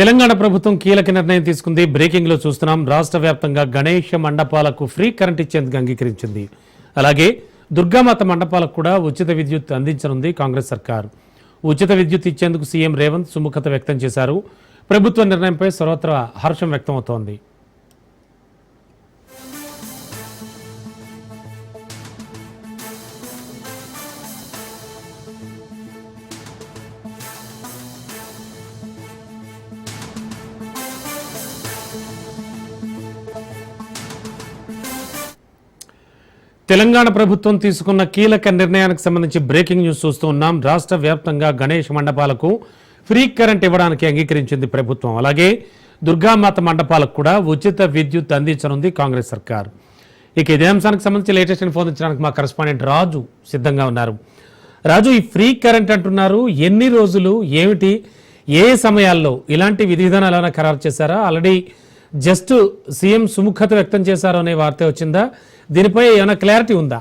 తెలంగాణ ప్రభుత్వం కీలక నిర్ణయం తీసుకుంది. బ్రేకింగ్లో చూస్తున్నాం. రాష్ట్ర వ్యాప్తంగా గణేష మండపాలకు ఫ్రీ కరెంట్ ఇచ్చేందుకు అంగీకరించింది. అలాగే దుర్గామాత మండపాలకు కూడా ఉచిత విద్యుత్ అందించనుంది కాంగ్రెస్ సర్కార్. ఉచిత విద్యుత్ ఇచ్చేందుకు సీఎం రేవంత్ సుముఖత వ్యక్తం చేశారు. ప్రభుత్వ నిర్ణయంపై సర్వత్రా హర్షం వ్యక్తమవుతోంది. తెలంగాణ ప్రభుత్వం తీసుకున్న కీలక నిర్ణయానికి సంబంధించి బ్రేకింగ్ న్యూస్ చూస్తూ ఉన్నాం. రాష్ట్ర వ్యాప్తంగా గణేష్ మండపాలకు ఫ్రీ కరెంట్ ఇవ్వడానికి అంగీకరించింది ప్రభుత్వం. అలాగే దుర్గామాత మండపాలకు కూడా ఉచిత విద్యుత్ అందించనుంది కాంగ్రెస్ సర్కార్. ఇక ఇదే అంశానికి సంబంధించి లేటెస్ట్ ఇన్ఫోర్మించడానికి మా కరెస్పాండెంట్ రాజు సిద్ధంగా ఉన్నారు. రాజు ఈ ఫ్రీ కరెంట్ అంటున్నారు. ఎన్ని రోజులు ఏమిటి ఏ సమయాల్లో ఇలాంటి విధి విధానాలు ఏమైనా ఖరారు చేశారా? ఆల్రెడీ జస్ట్ సీఎం సుముఖత వ్యక్తం చేశారు అనే వార్త వచ్చిందా? దీనిపై ఏమైనా క్లారిటీ ఉందా?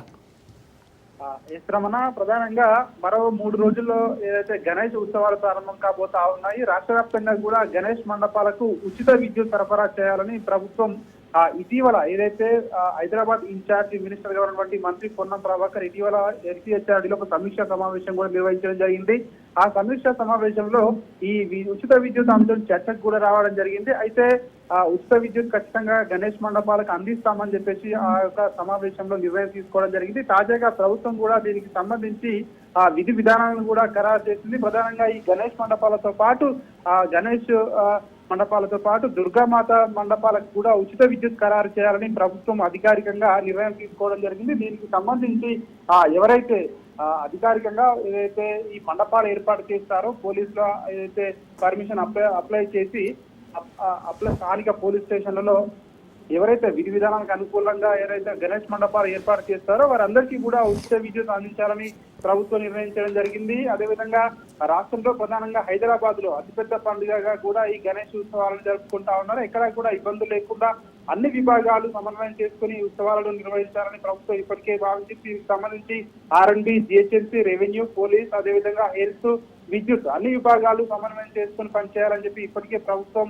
ఆ, రమణ ప్రధానంగా మరో మూడు రోజుల్లో ఏదైతే గణేష్ ఉత్సవాలు ప్రారంభం కాబోతా ఉన్నాయి రాష్ట్ర వ్యాప్తంగా కూడా గణేష్ మండపాలకు ఉచిత విద్యుత్ సరఫరా చేయాలని ప్రభుత్వం ఇటీవల ఏదైతే హైదరాబాద్ ఇన్ఛార్జ్ మినిస్టర్గా ఉన్నటువంటి మంత్రి పొన్నం ప్రభాకర్ ఇటీవల ఎన్సీహెచ్ఆర్డీలో ఒక సమీక్షా సమావేశం కూడా నిర్వహించడం జరిగింది. ఆ సమీక్షా సమావేశంలో ఈ ఉచిత విద్యుత్ అంశం చర్చకు కూడా రావడం జరిగింది. అయితే ఆ ఉచిత విద్యుత్ ఖచ్చితంగా గణేష్ మండపాలకు అందిస్తామని చెప్పేసి ఆ యొక్క సమావేశంలో నిర్ణయం తీసుకోవడం జరిగింది. తాజాగా ప్రభుత్వం కూడా దీనికి సంబంధించి ఆ విధి విధానాలను కూడా ఖరారు చేసింది. ప్రధానంగా ఈ గణేష్ మండపాలతో పాటు ఆ గణేష్ మండపాలతో పాటు దుర్గామాత మండపాలకు కూడా ఉచిత విద్యుత్ ఖరారు చేయాలని ప్రభుత్వం అధికారికంగా నిర్ణయం తీసుకోవడం జరిగింది. దీనికి సంబంధించి ఆ ఎవరైతే అధికారికంగా ఏదైతే ఈ మండపాలు ఏర్పాటు చేస్తారో పోలీసులు ఏదైతే పర్మిషన్ అప్లై అప్లై చేసి అప్లై స్థానిక పోలీస్ స్టేషన్లలో ఎవరైతే విధి విధానానికి అనుకూలంగా ఎవరైతే గణేష్ మండపాలు ఏర్పాటు చేస్తారో వారందరికీ కూడా ఉచిత విద్యుత్ అందించాలని ప్రభుత్వం నిర్ణయించడం జరిగింది. అదేవిధంగా రాష్ట్రంలో ప్రధానంగా హైదరాబాద్లో అతిపెద్ద పండుగగా కూడా ఈ గణేష్ ఉత్సవాలను జరుపుకుంటా ఉన్నారు. ఎక్కడా కూడా ఇబ్బందులు లేకుండా అన్ని విభాగాలు సమన్వయం చేసుకుని ఉత్సవాలను నిర్వహించాలని ప్రభుత్వం ఇప్పటికే భావించి దీనికి సంబంధించి ఆర్ జిహెచ్ఎంసీ రెవెన్యూ పోలీస్ అదేవిధంగా హెల్త్ విద్యుత్ అన్ని విభాగాలు సమన్వయం చేసుకుని పనిచేయాలని చెప్పి ఇప్పటికే ప్రభుత్వం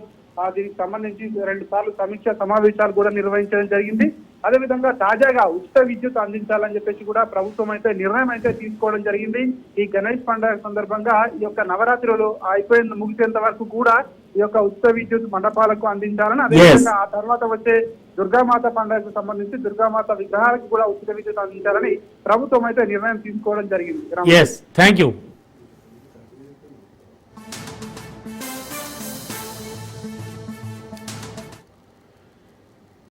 దీనికి సంబంధించి రెండు సార్లు సమీక్ష సమావేశాలు కూడా నిర్వహించడం జరిగింది. అదేవిధంగా తాజాగా ఉచిత విద్యుత్ అందించాలని చెప్పేసి కూడా ప్రభుత్వం అయితే నిర్ణయం అయితే తీసుకోవడం జరిగింది. ఈ గణేష్ పండుగ సందర్భంగా ఈ యొక్క నవరాత్రులు అయిపోయిన ముగిసేంత వరకు కూడా ఈ యొక్క ఉచిత విద్యుత్ మండపాలకు అందించాలని అదేవిధంగా ఆ తర్వాత వచ్చే దుర్గామాత పండుగకు సంబంధించి దుర్గామాత విగ్రహాలకు కూడా ఉచిత విద్యుత్ అందించాలని ప్రభుత్వం అయితే నిర్ణయం తీసుకోవడం జరిగింది. Thank you